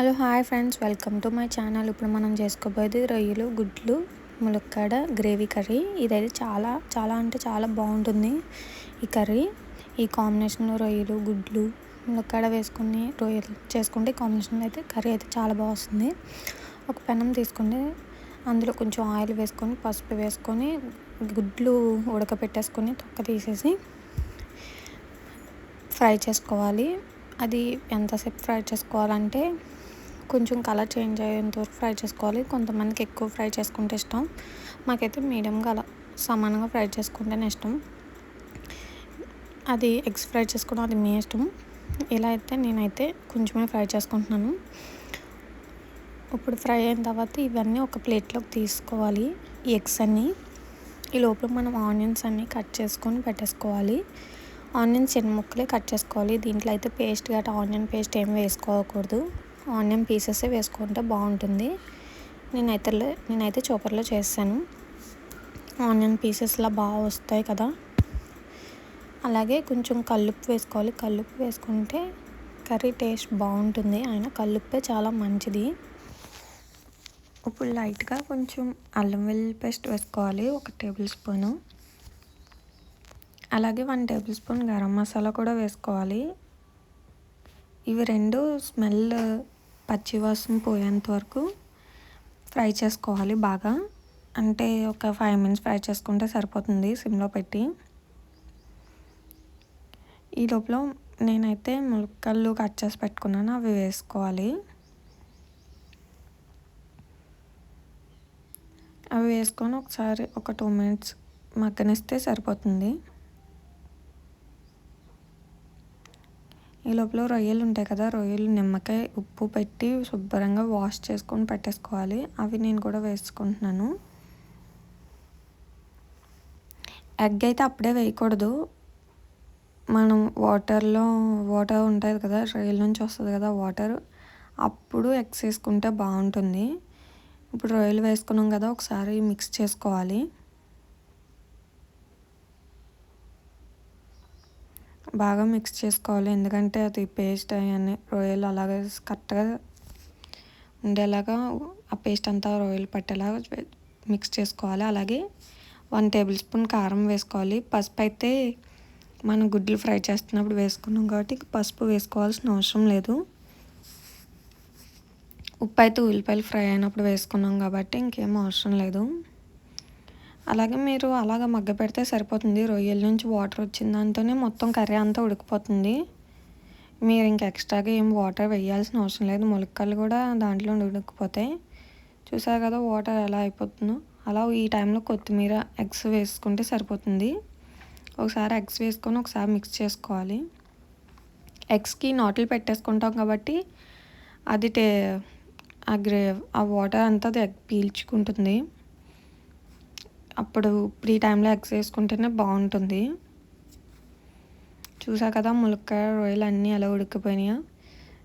Hello hi friends. Welcome to my channel. ఇప్పుడు మనం చేసుకోబోయేది రొయ్యలు గుడ్లు ములక్కాడ గ్రేవీ కర్రీ. ఇదైతే చాలా చాలా అంటే చాలా బాగుంటుంది ఈ కర్రీ. ఈ కాంబినేషన్లో రొయ్యలు గుడ్లు ములక్కాడ వేసుకుని రొయ్యలు చేసుకుంటే కాంబినేషన్లో అయితే కర్రీ అయితే చాలా బాగా వస్తుంది. ఒక పెనం తీసుకుంటే అందులో కొంచెం ఆయిల్ వేసుకొని పసుపు వేసుకొని గుడ్లు ఉడకపెట్టేసుకొని తొక్క తీసేసి ఫ్రై చేసుకోవాలి. అది ఎంతసేపు ఫ్రై చేసుకోవాలంటే కొంచెం కలర్ చేంజ్ అయ్యేంత వరకు ఫ్రై చేసుకోవాలి. కొంతమందికి ఎక్కువ ఫ్రై చేసుకుంటే ఇష్టం. మాకైతే మీడియంగా అలా సమానంగా ఫ్రై చేసుకుంటేనే ఇష్టం. అది ఎగ్స్ ఫ్రై చేసుకోవడం అది మీ ఇష్టం. ఇలా అయితే నేనైతే కొంచెమే ఫ్రై చేసుకుంటున్నాను. ఇప్పుడు ఫ్రై అయిన తర్వాత ఇవన్నీ ఒక ప్లేట్లోకి తీసుకోవాలి. ఈ ఎగ్స్ అన్నీ. ఈ లోపల మనం ఆనియన్స్ అన్నీ కట్ చేసుకొని పెట్టేసుకోవాలి. ఆనియన్స్ చిన్న ముక్కలే కట్ చేసుకోవాలి. దీంట్లో అయితే పేస్ట్ గట్రా ఆనియన్ పేస్ట్ ఏం వేసుకోకూడదు. ఆనియన్ పీసెస్ వేసుకుంటే బాగుంటుంది. నేనైతే నేనైతే చోపర్లో చేశాను ఆనియన్ పీసెస్లా బాగా వస్తాయి కదా. అలాగే కొంచెం కల్లుప్పు వేసుకోవాలి. కల్లుప్పు వేసుకుంటే కర్రీ టేస్ట్ బాగుంటుంది. ఆయన కల్లుప్పే చాలా మంచిది. ఇప్పుడు లైట్గా కొంచెం అల్లం వెల్లుల్లి పేస్ట్ వేసుకోవాలి. ఒక టేబుల్ స్పూను. అలాగే one table spoon garam masala కూడా వేసుకోవాలి. ఇవి రెండు స్మెల్ పచ్చివాసన పోయేంత వరకు ఫ్రై చేసుకోవాలి బాగా. అంటే ఒక ఫైవ్ మినిట్స్ ఫ్రై చేసుకుంటే సరిపోతుంది సిమ్లో పెట్టి. ఈ లోపల నేనైతే ములక్కలు కట్ చేసి పెట్టుకున్నాను అవి వేసుకోవాలి. అవి వేసుకొని ఒకసారి ఒక టూ మినిట్స్ మగ్గనిస్తే సరిపోతుంది. ఈ లోపల రొయ్యలు ఉంటాయి కదా రొయ్యలు నిమ్మకాయ ఉప్పు పెట్టి శుభ్రంగా వాష్ చేసుకొని పెట్టేసుకోవాలి. అవి నేను కూడా వేసుకుంటున్నాను. ఎగ్ అయితే అప్పుడే వేయకూడదు. మనం వాటర్లో వాటర్ ఉంటుంది కదా రొయ్యల నుంచి వస్తుంది కదా వాటర్ అప్పుడు ఎగ్స్ వేసుకుంటే బాగుంటుంది. ఇప్పుడు రొయ్యలు వేసుకున్నాం కదా ఒకసారి మిక్స్ చేసుకోవాలి. బాగా మిక్స్ చేసుకోవాలి. ఎందుకంటే అది పేస్ట్ అవన్నీ రొయ్యలు అలాగే కరెక్ట్గా ఉండేలాగా ఆ పేస్ట్ అంతా రొయ్యలు పట్టేలాగా మిక్స్ చేసుకోవాలి. అలాగే వన్ టేబుల్ స్పూన్ కారం వేసుకోవాలి. పసుపు అయితే మనం గుడ్లు ఫ్రై చేస్తున్నప్పుడు వేసుకున్నాం కాబట్టి పసుపు వేసుకోవాల్సిన అవసరం లేదు. ఉప్పు అయితే ఉల్లిపాయలు ఫ్రై అయినప్పుడు వేసుకున్నాం కాబట్టి ఇంకేం అవసరం లేదు. అలాగే మీరు అలాగ మగ్గ పెడితే సరిపోతుంది. రొయ్యల నుంచి వాటర్ వచ్చిన దాంతోనే మొత్తం కర్రీ అంతా ఉడికిపోతుంది. మీరు ఇంక ఎక్స్ట్రాగా ఏం వాటర్ వేయాల్సిన అవసరం లేదు. ములక్కలు కూడా దాంట్లో ఉడికిపోతాయి. చూసారు కదా వాటర్ ఎలా అయిపోతుందో? అలా ఈ టైంలో కొత్తిమీర ఎగ్స్ వేసుకుంటే సరిపోతుంది. ఒకసారి ఎగ్స్ వేసుకొని ఒకసారి మిక్స్ చేసుకోవాలి. ఎగ్స్కి నాట్లు పెట్టేసుకుంటాం కాబట్టి అది టే ఆ గ్రే ఆ వాటర్ అంతా అది ఎగ్ పీల్చుకుంటుంది. అప్పుడు ఇప్పుడు ఈ టైంలో ఎగ్స్ వేసుకుంటేనే బాగుంటుంది. చూసా కదా ములక్కాయ రొయ్యలు అన్నీ ఎలా ఉడికిపోయినాయో.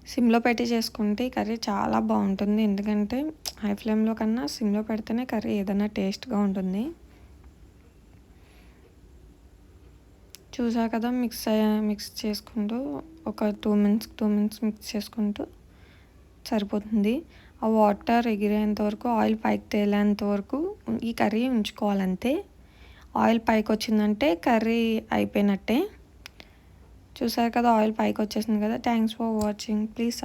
సిమ్లో పెట్టి చేసుకుంటే కర్రీ చాలా బాగుంటుంది. ఎందుకంటే హై ఫ్లేమ్లో కన్నా సిమ్లో పెడితేనే కర్రీ ఏదైనా టేస్ట్గా ఉంటుంది. చూసా కదా మిక్స్ మిక్స్ చేసుకుంటూ ఒక two minutes two minutes mix చేసుకుంటూ సరిపోతుంది. ఆ వాటర్ ఎగిరేంత వరకు ఆయిల్ పైకి తేలేంత వరకు ఈ కర్రీ ఉంచుకోవాలంతే. ఆయిల్ పైకి వచ్చిందంటే కర్రీ అయిపోయినట్టే. చూసారు కదా ఆయిల్ పైకి వచ్చేసింది కదా. Thanks for watching please